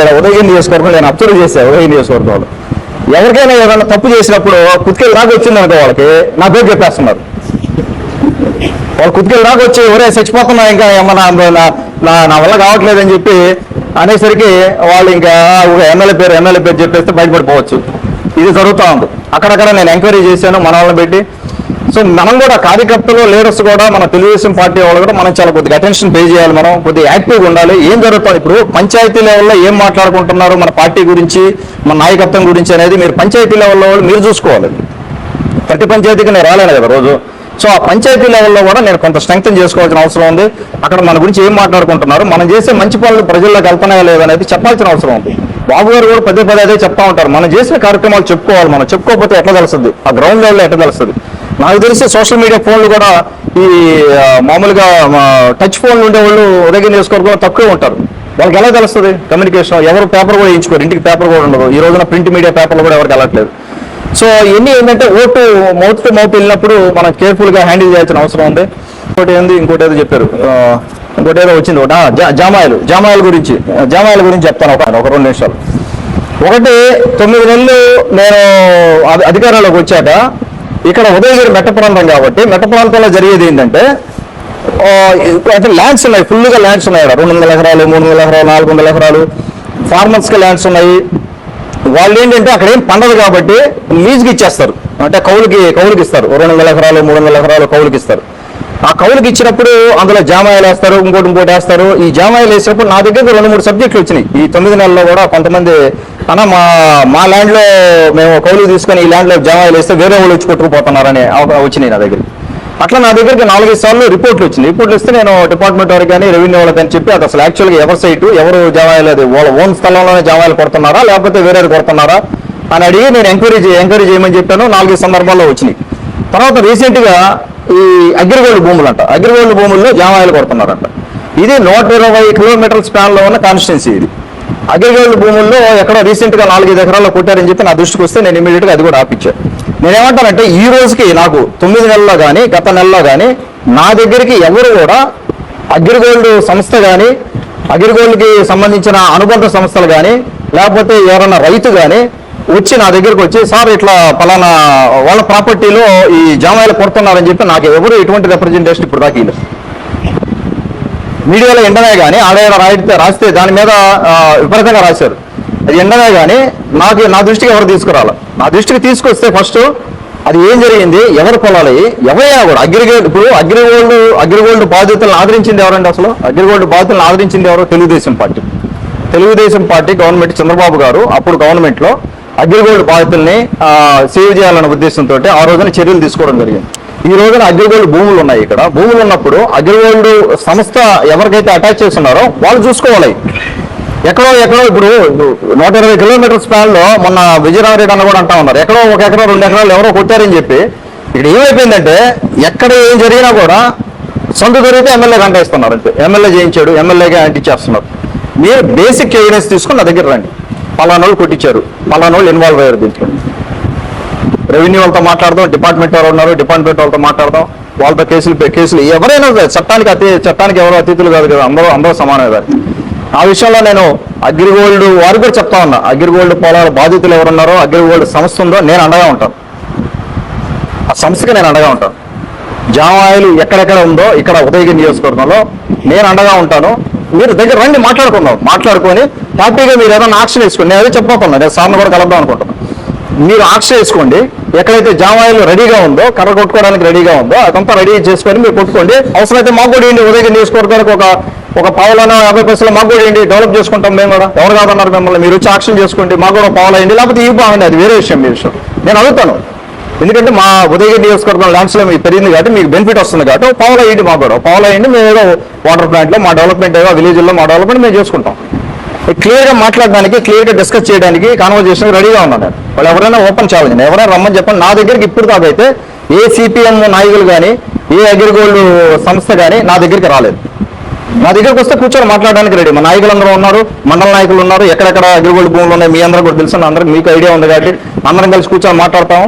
ఉంది ఉదయం నియోజకవర్గం నేను అబ్జర్వ్ చేశాను ఉదయం నియోజకవర్గంలో. ఎవరికైనా ఏదైనా తప్పు చేసినప్పుడు కుతికెళ్ళి రాక వచ్చింది అనుకో వాళ్ళకి నా పేరు చెప్పేస్తున్నారు. వాళ్ళు కుతికెళ్ళి రాక వచ్చి ఎవరే చచ్చిపోతున్నా ఇంకా ఏమన్నా నా- నా వల్ల కావట్లేదని చెప్పి అనేసరికి వాళ్ళు ఇంకా ఎమ్మెల్యే పేరు ఎమ్మెల్యే పేరు చెప్పేస్తే బయటపడిపోవచ్చు ఇది జరుగుతూ ఉంది. అక్కడక్కడ నేను ఎంక్వైరీ చేశాను మన వాళ్ళని పెట్టి సో మనం కూడా కార్యకర్తలు లీడర్స్ కూడా మన తెలుగుదేశం పార్టీ వాళ్ళు కూడా మనం చాలా కొద్దిగా అటెన్షన్ పే చేయాలి మనం కొద్దిగా యాక్టివ్గా ఉండాలి. ఏం జరుగుతుంది ఇప్పుడు? పంచాయతీ లెవెల్లో ఏం మాట్లాడుకుంటున్నారు మన పార్టీ గురించి మన నాయకత్వం గురించి అనేది మీరు పంచాయతీ లెవెల్లో మీరు చూసుకోవాలి. ప్రతి పంచాయతీకి నేను రాలేను కదా రోజు. సో ఆ పంచాయతీ లెవెల్లో కూడా నేను కొంత స్ట్రెంగ్తన్ చేసుకోవాల్సిన అవసరం ఉంది. అక్కడ మన గురించి ఏం మాట్లాడుకుంటున్నారు? మనం చేసే మంచి పనులు ప్రజల్లోకి వెళ్తున్నాయా లేదనేది చెప్పాల్సిన అవసరం ఉంది. బాబు గారు కూడా పదే పదే అదే చెప్తా ఉంటారు. మనం చేసిన కార్యక్రమాలు చెప్పుకోవాలి మనం. చెప్పుకోకపోతే ఎట్లా తెలుస్తుంది? ఆ గ్రౌండ్ లెవెల్లో ఎట్లా తెలుస్తుంది? నాకు తెలిసి సోషల్ మీడియా ఫోన్లు కూడా ఈ మామూలుగా టచ్ ఫోన్లు ఉండేవాళ్ళు ఉదయం కూడా తక్కువే ఉంటారు. వాళ్ళకి ఎలా తెలుస్తుంది? కమ్యూనికేషన్ ఎవరు పేపర్ కూడా వేయించుకోరు. ఇంటికి పేపర్ కూడా ఉండదు. ఈ రోజున ప్రింట్ మీడియా పేపర్లు కూడా ఎవరికి వెళ్ళట్లేదు సో ఇవన్నీ ఏంటంటే ఓటు మౌత్ టు మౌత్ వెళ్ళినప్పుడు మనం కేర్ఫుల్గా హ్యాండిల్ చేయాల్సిన అవసరం ఉంది. ఇంకోటి ఏంది? ఇంకోటి ఏదో చెప్పారు. ఇంకోటి ఏదో వచ్చింది. ఒకటి ఆ, జా- జామాయిలు. జామాయిల గురించి. ఆ, జామాయిల గురించి చెప్తాను ఒక ఒక రెండు నిమిషాలు. ఒకటి తొమ్మిది నెలలు నేను అధికారంలోకి వచ్చాక ఇక్కడ ఉదయగిరి మెట్ట ప్రాంతం కాబట్టి మెట్ట ప్రాంతంలో జరిగేది ఏంటంటే అయితే ల్యాండ్స్ ఉన్నాయి ఫుల్గా ల్యాండ్స్ ఉన్నాయి రెండు వందల ఎకరాలు మూడు వందల ఎకరాలు నాలుగు వందల ఎకరాలు. ఫార్మర్స్కి ల్యాండ్స్ ఉన్నాయి. వాళ్ళు ఏంటంటే అక్కడ ఏం పండదు కాబట్టి లీజ్కి ఇచ్చేస్తారు. అంటే కౌలుకి కౌలుకి ఇస్తారు. రెండు వందల ఎకరాలు మూడు వందల ఎకరాలు కౌలుకి ఇస్తారు. ఆ కౌలుకి ఇచ్చినప్పుడు అందులో జామాయిలు వేస్తారు ఇంకోటి ఇంకోటి వేస్తారు. ఈ జామాయిలు వేసినప్పుడు నా దగ్గర రెండు మూడు సబ్జెక్టులు వచ్చినాయి. ఈ తొమ్మిది నెలల్లో కూడా కొంతమంది అన్న మా మా ల్యాండ్లో మేము కౌలు తీసుకొని ఈ ల్యాండ్లో జామాయిలు వేస్తే వేరే వాళ్ళు వచ్చి కొట్టుకుపోతున్నారని వచ్చినాయి నా దగ్గర అట్లా నా దగ్గరికి నాలుగైదు సార్లు రిపోర్ట్లు వచ్చింది రిపోర్ట్లు ఇస్తే నేను డిపార్ట్మెంట్ వారికి కానీ రెవెన్యూ వాళ్ళకి అని చెప్పి అది అసలు యాక్చువల్గా ఎవరి సైట్ ఎవరు జామాయిలు అది వాళ్ళ ఓన్ స్థలంలోనే జామాయిలు కొడుతున్నారా లేకపోతే వేరే కొడుతున్నారా అని అడిగి నేను ఎంక్వైరీ ఎంక్వైరీ చేయమని చెప్పాను. నాలుగైదు సందర్భాల్లో వచ్చినాయి. తర్వాత రీసెంట్గా ఈ అగ్రిగోల్డ్ భూములు అంట అగ్రిగోల్డ్ భూముల్లో జామాయిలు కొడుతున్నారంట. ఇది నూట ఇరవై కిలోమీటర్ల స్పాన్లో ఉన్న కాన్స్టిట్యున్సీ ఇది. అగ్రిగోల్డ్ భూముల్లో ఎక్కడో రీసెంట్గా నాలుగైదు ఎకరాల్లో కొట్టారని చెప్పి నా దృష్టికి వస్తే నేను ఇమీడియట్గా అది కూడా ఆపించాను నేనేమంటానంటే ఈ రోజుకి నాకు తొమ్మిది నెలల్లో కానీ గత నెలలో కానీ నా దగ్గరికి ఎవరు కూడా అగ్రిగోల్డ్ సంస్థ కానీ అగ్రిగోల్డ్కి సంబంధించిన అనుబంధ సంస్థలు కానీ లేకపోతే ఎవరైనా రైతు కానీ వచ్చి నా దగ్గరికి వచ్చి సార్ ఇట్లా పలానా వాళ్ళ ప్రాపర్టీలో ఈ జామాయిలు కొడుతున్నారని చెప్పి నాకు ఎవరు ఎటువంటి రిప్రజెంటేషన్ ఇప్పుడు దాకా ఇవ్వలేదు. మీడియాలో ఎండమే కానీ ఆడ రాయితే రాస్తే దాని మీద విపరీతంగా రాశారు. అది ఎండమే కానీ నాకు నా దృష్టికి ఎవరు తీసుకురాలి. నా దృష్టికి తీసుకొస్తే ఫస్ట్ అది ఏం జరిగింది? ఎవరు పొలాలి? ఎవరైనా కూడా అగ్రిగోల్డ్ ఇప్పుడు అగ్రిగోల్డ్ అగ్రిగోల్డ్ బాధితులను ఆదరించింది ఎవరండి అసలు? అగ్రిగోల్డ్ బాధితులను ఆదరించింది ఎవరు? Telugu Desam party. Telugu Desam party government Chandrababu గారు అప్పుడు గవర్నమెంట్లో అగ్రిగోల్డ్ బాధితుల్ని సేవ్ చేయాలనే ఉద్దేశంతో ఆ రోజున చర్యలు తీసుకోవడం జరిగింది. ఈ రోజున అగ్రిగోల్డ్ భూములు ఉన్నాయి ఇక్కడ. భూములు ఉన్నప్పుడు అగ్రిగోల్డ్ సంస్థ ఎవరికైతే అటాచ్ చేస్తున్నారో వాళ్ళు చూసుకోవాలి. ఎక్కడో ఎక్కడో ఇప్పుడు నూట ఇరవై కిలోమీటర్ స్పాన్లో మొన్న విజయనగరెడ్డి అన్న కూడా అంటా ఉన్నారు. ఎక్కడో ఒక ఎకరా రెండు ఎకరాలు ఎవరో కొట్టారని చెప్పి. ఇక్కడ ఏమైపోయిందంటే ఎక్కడ ఏం జరిగినా కూడా సొంత జరిగితే ఎమ్మెల్యే కంటేస్తున్నారు అంతే. ఎమ్మెల్యే చేయించాడు ఎమ్మెల్యేగా అంటించేస్తున్నారు మీరు బేసిక్ ఎవిడెన్స్ తీసుకుని నా దగ్గర రండి. పలానోళ్ళు కొట్టించారు. పలానోళ్ళు ఇన్వాల్వ్ అయ్యారు దీంట్లో. రెవెన్యూ వాళ్ళతో మాట్లాడదాం డిపార్ట్మెంట్ వాళ్ళు ఉన్నారు డిపార్ట్మెంట్ వాళ్ళతో మాట్లాడదాం. వాళ్ళతో కేసులు కేసులు ఎవరైనా చట్టానికి అతి చట్టానికి ఎవరో అతిథులు కాదు కదా అందరూ అందరూ సమానమే కదా. ఆ విషయంలో నేను అగ్రిగోల్డ్ వారు కూడా చెప్తా ఉన్నా. అగ్రిగోల్డ్ పొలాల బాధితులు ఎవరున్నారో అగ్రిగోల్డ్ సంస్థ ఉందో నేను అండగా ఉంటాను. ఆ సంస్థకి నేను అండగా ఉంటాను. జామాయిలు ఎక్కడెక్కడ ఉందో ఇక్కడ ఉదయగిరి నియోజకవర్గంలో నేను అండగా ఉంటాను. మీరు దగ్గర రండి మాట్లాడుకుందాం. మాట్లాడుకొని హ్యాపీగా మీరు ఏదైనా ఆక్షన్ వేసుకోండి. నేను అదే చెప్పబోతున్నా నేను సార్ని కూడా కలపడం అనుకుంటున్నాను మీరు ఆక్షన్ వేసుకోండి. ఎక్కడైతే జామాయిలు రెడీగా ఉందో కర్ర కొట్టుకోవడానికి రెడీగా ఉందో అదంతా రెడీ చేసుకొని మీరు కొట్టుకోండి. అవసరమైతే మాకు కూడా ఏంటి ఉదయం నియోజకవర్గానికి ఒక ఒక పావులను యాభై పైసలు మాకు కూడా ఏంటి డెవలప్ చేసుకుంటాం మేము కూడా. ఎవరు కాదన్నారు మిమ్మల్ని? మీరు వచ్చి ఆక్షన్ చేసుకోండి. మాకు కూడా పావులు అయ్యండి. లేకపోతే ఈ బాగుంది అది వేరే విషయం మీ విషయం. నేను అడుగుతాను. ఎందుకంటే మా ఉదయగిరి నియోజకవర్గం ల్యాండ్స్లో మీకు పెరిగింది కాబట్టి మీకు బెనిఫిట్ వస్తుంది కాబట్టి పవర్ పావులు అయ్యండి మాకు కూడా. పావులు అయ్యండి మేము ఏదో వాటర్ ప్లాంట్లో మా డెవలప్మెంట్ ఏదో విలేజ్లో మా డెవలప్మెంట్ మేము చేసుకుంటాం. క్లియర్గా మాట్లాడడానికి క్లియర్గా డిస్కస్ చేయడానికి కాన్వర్జేషన్ రెడీగా ఉన్నాను నేను. వాళ్ళు ఎవరైనా ఓపెన్ ఛాలెంజ్ ఎవరైనా రమ్మని చెప్పండి. నా దగ్గరికి ఇప్పుడు దాకైతే ఏ సిపిఎం నాయకులు కానీ ఏ అగ్రిగోల్డ్ సంస్థ కానీ నా దగ్గరికి రాలేదు. నా దగ్గరకు వస్తే కూర్చొని మాట్లాడడానికి రెడీ మా నాయకులందరూ ఉన్నారు మండల నాయకులు ఉన్నారు ఎక్కడెక్కడ అగ్రిగోల్డ్ భూములు ఉన్నాయి మీ అందరూ కూడా తెలుసు అందరికి మీకు ఐడియా ఉంది కాబట్టి అందరం కలిసి కూర్చొని మాట్లాడతాం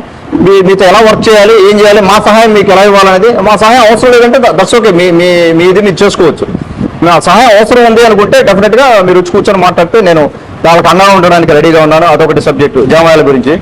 మీతో ఎలా వర్క్ చేయాలి ఏం చేయాలి మా సహాయం మీకు ఎలా ఇవ్వాలనేది మా సహాయం అవసరం లేదంటే దట్స్ ఓకే మీ మీ మీ ఇది మీరు చేసుకోవచ్చు. నా సహాయం అవసరం ఉంది అనుకుంటే డెఫినెట్గా మీరు వచ్చి కూర్చొని మాట్లాడితే నేను వాళ్ళకి అండగా ఉండడానికి రెడీగా ఉన్నాను. అదొకటి సబ్జెక్టు జామాయాల గురించి.